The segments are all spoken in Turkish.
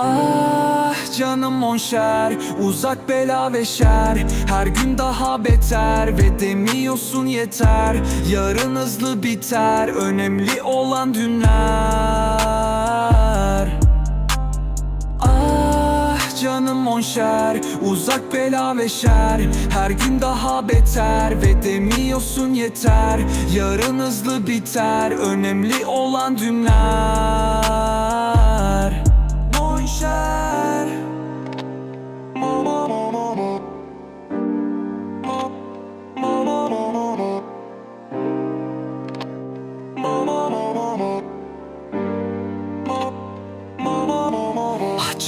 Ah canım monşer Uzak bela ve şer. Her gün daha beter Ve demiyorsun yeter. Yarın hızlı biter Önemli olan dünler. Ah canım monşer Uzak bela ve şer. Her gün daha beter Ve demiyorsun yeter. Yarın hızlı biter Önemli olan dünler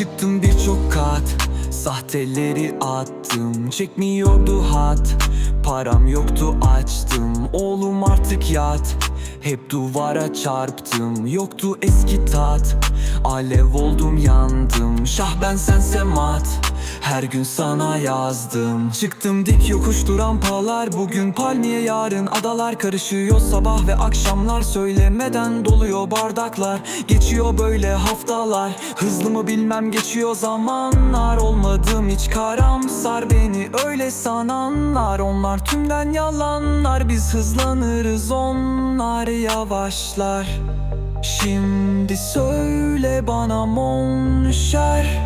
çıktım birçok kat. Sahteleri attım Çekmiyordu hat Param yoktu açtım. Oğlum artık yat. Hep duvara çarptım. Yoktu eski tat. Alev oldum yandım. Şah ben sense mat. Her gün sana yazdım. Çıktım dik yokuş rampalar Bugün palmiye yarın? Adalar Karışıyor sabah ve akşamlar Söylemeden doluyor bardaklar. Geçiyor böyle haftalar. Hızlı mı bilmem geçiyor zamanlar. Olmadım hiç karamsar Beni öyle sananlar. Onlar tümden yalanlar Biz hızlanırız onlar yavaşlar. Şimdi söyle bana monşer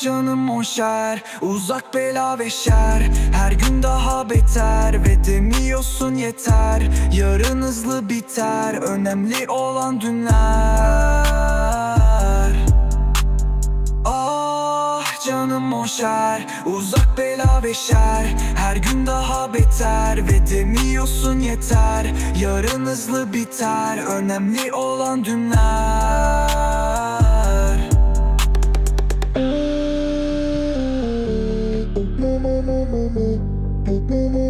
Canım monşer Uzak bela ve şer. Her gün daha beter Ve demiyorsun yeter. Yarın hızlı biter. Önemli olan dünler. Ah canım monşer Uzak bela ve şer. Her gün daha beter Ve demiyorsun yeter. Yarın hızlı biter. Önemli olan dünler Boop, boop.